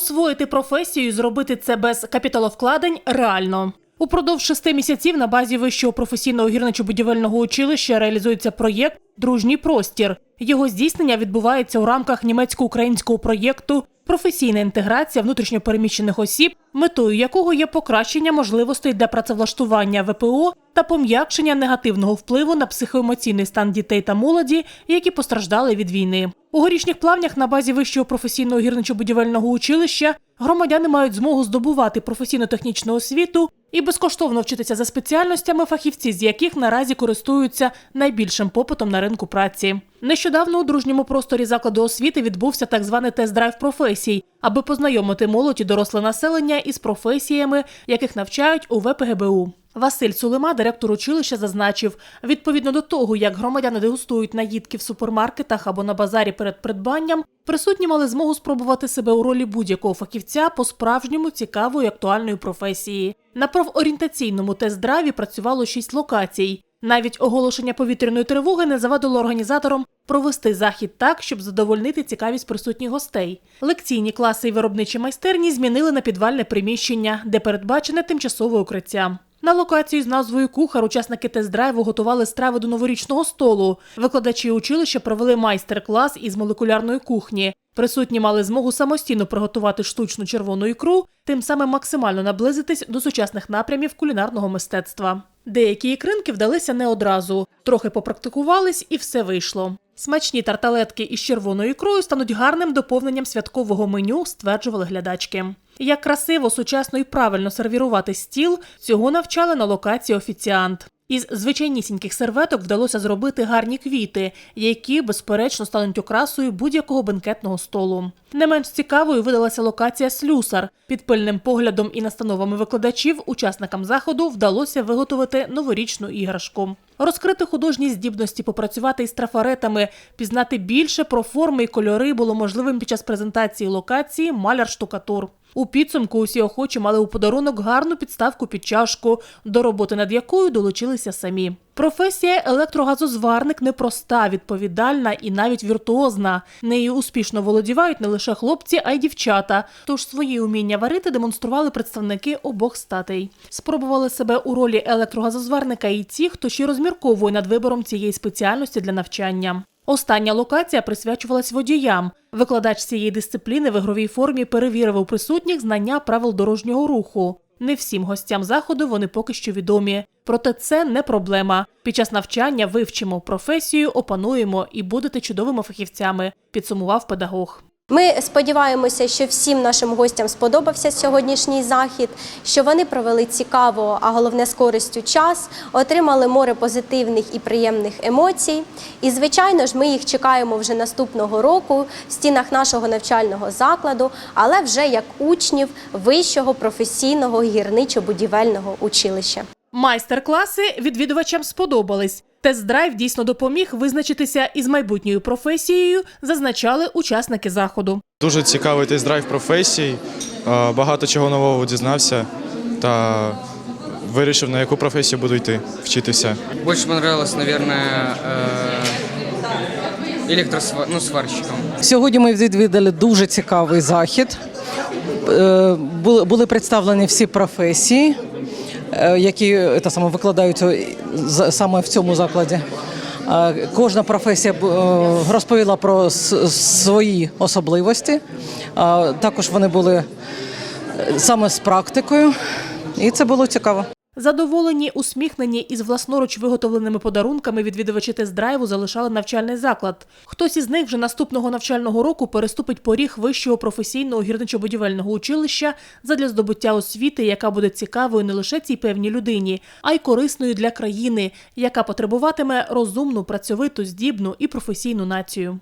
Освоїти професію і зробити це без капіталовкладень реально. Упродовж шести місяців на базі вищого професійного гірничо-будівельного училища реалізується проєкт Дружній простір. Його здійснення відбувається у рамках німецько-українського проєкту Професійна інтеграція внутрішньопереміщених осіб, метою якого є покращення можливостей для працевлаштування ВПО та пом'якшення негативного впливу на психоемоційний стан дітей та молоді, які постраждали від війни. У горішніх плавнях на базі вищого професійного гірничо-будівельного училища громадяни мають змогу здобувати професійно-технічну освіту і безкоштовно вчитися за спеціальностями, фахівці з яких наразі користуються найбільшим попитом на ринку праці. Нещодавно у дружньому просторі закладу освіти відбувся так званий тест-драйв професій, аби познайомити молодь і доросле населення із професіями, яких навчають у ВПГБУ. Василь Сулима, директор училища, зазначив, відповідно до того, як громадяни дегустують наїдки в супермаркетах або на базарі перед придбанням, присутні мали змогу спробувати себе у ролі будь-якого фахівця по справжньому цікавої актуальної професії. На профорієнтаційному тест-драйві працювало шість локацій. Навіть оголошення повітряної тривоги не завадило організаторам провести захід так, щоб задовольнити цікавість присутніх гостей. Лекційні класи і виробничі майстерні змінили на підвальне приміщення, де передбачене тимчасове укриття. На локації з назвою Кухар учасники тест-драйву готували страви до новорічного столу. Викладачі училища провели майстер-клас із молекулярної кухні. Присутні мали змогу самостійно приготувати штучну червону ікру, тим самим максимально наблизитись до сучасних напрямів кулінарного мистецтва. Деякі ікринки вдалися не одразу, трохи попрактикувались і все вийшло. Смачні тарталетки із червоною ікрою стануть гарним доповненням святкового меню, стверджували глядачки. Як красиво, сучасно і правильно сервірувати стіл, цього навчали на локації офіціант. Із звичайнісіньких серветок вдалося зробити гарні квіти, які, безперечно, стануть окрасою будь-якого бенкетного столу. Не менш цікавою видалася локація слюсар. Під пильним поглядом і настановами викладачів учасникам заходу вдалося виготовити новорічну іграшку. Розкрити художні здібності, попрацювати із трафаретами, пізнати більше про форми і кольори було можливим під час презентації локації маляр-штукатур. У підсумку усі охочі мали у подарунок гарну підставку під чашку, до роботи над якою долучилися самі. Професія електрогазозварник непроста, відповідальна і навіть віртуозна. Нею успішно володівають не лише хлопці, а й дівчата. Тож свої уміння варити демонстрували представники обох статей. Спробували себе у ролі електрогазозварника і ті, хто ще розмірковує над вибором цієї спеціальності для навчання. Остання локація присвячувалась водіям. Викладач цієї дисципліни в ігровій формі перевірив у присутніх знання правил дорожнього руху. Не всім гостям заходу вони поки що відомі. Проте це не проблема. Під час навчання вивчимо професію, опануємо і будете чудовими фахівцями, підсумував педагог. Ми сподіваємося, що всім нашим гостям сподобався сьогоднішній захід, що вони провели цікаво, а головне з користю час, отримали море позитивних і приємних емоцій. І, звичайно ж, ми їх чекаємо вже наступного року в стінах нашого навчального закладу, але вже як учнів вищого професійного гірничо-будівельного училища. Майстер-класи відвідувачам сподобались. Тест-драйв дійсно допоміг визначитися із майбутньою професією, зазначали учасники заходу. Дуже цікавий тест-драйв професій, багато чого нового дізнався та вирішив, на яку професію буду йти, вчитися. Больше понравилось, наверное, электросвар... ну. Сьогодні ми відвідали дуже цікавий захід. Е, Були були представлені всі професії, які та саме викладаються саме в цьому закладі. Е, Кожна професія е, розповіла про свої особливості. Е, Також вони були е, саме з практикою, і це було цікаво. Задоволені, усміхнені із власноруч виготовленими подарунками відвідувачі тест-драйву залишали навчальний заклад. Хтось із них вже наступного навчального року переступить поріг вищого професійного гірничо-будівельного училища задля здобуття освіти, яка буде цікавою не лише цій певній людині, а й корисною для країни, яка потребуватиме розумну, працьовиту, здібну і професійну націю.